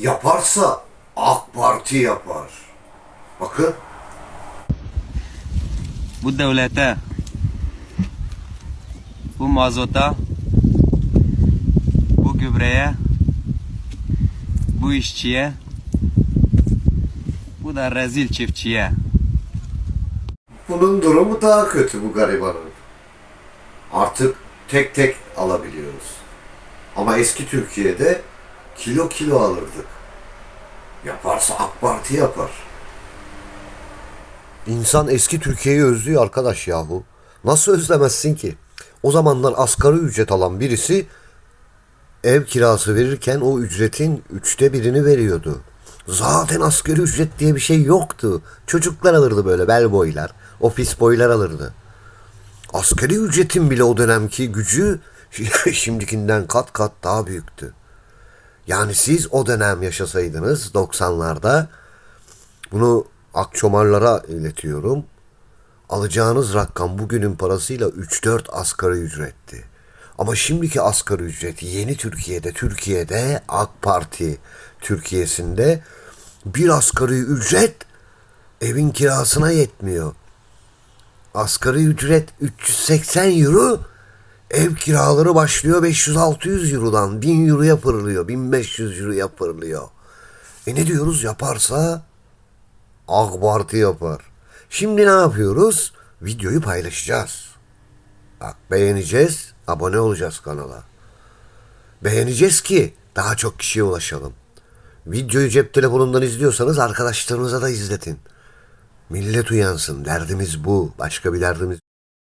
Yaparsa AK Parti yapar. Bakın bu devlete, bu mazota, bu gübreye, bu işçiye, bu da rezil çiftçiye. bunun durumu daha kötü bu garibanın. Artık tek tek alabiliyoruz. Ama eski Türkiye'de kilo kilo alırdık. Yaparsa AK Parti yapar. İnsan eski Türkiye'yi özlüyor arkadaş yahu. Nasıl özlemezsin ki? O zamanlar asgari ücret alan birisi ev kirası verirken o ücretin üçte birini veriyordu. Zaten asgari ücret diye bir şey yoktu. Çocuklar alırdı böyle bel boylar, ofis boylar alırdı. Asgari ücretin bile o dönemki gücü şimdikinden kat kat daha büyüktü. Yani siz o dönem yaşasaydınız 90'larda bunu akçomarlara iletiyorum. Alacağınız rakam bugünün parasıyla 3-4 asgari ücretti. Ama şimdiki asgari ücret yeni Türkiye'de, Türkiye'de AK Parti Türkiye'sinde bir asgari ücret evin kirasına yetmiyor. Asgari ücret 380 euro, ev kiraları başlıyor 500-600 eurodan. 1000 euroya fırlıyor, 1500 euroya fırlıyor. E ne diyoruz yaparsa AK Parti yapar. Şimdi ne yapıyoruz? Videoyu paylaşacağız. Bak beğeneceğiz, abone olacağız kanala. Beğeneceğiz ki daha çok kişiye ulaşalım. Videoyu cep telefonundan izliyorsanız arkadaşlarınıza da izletin. Millet uyansın. Derdimiz bu. Başka bir derdimiz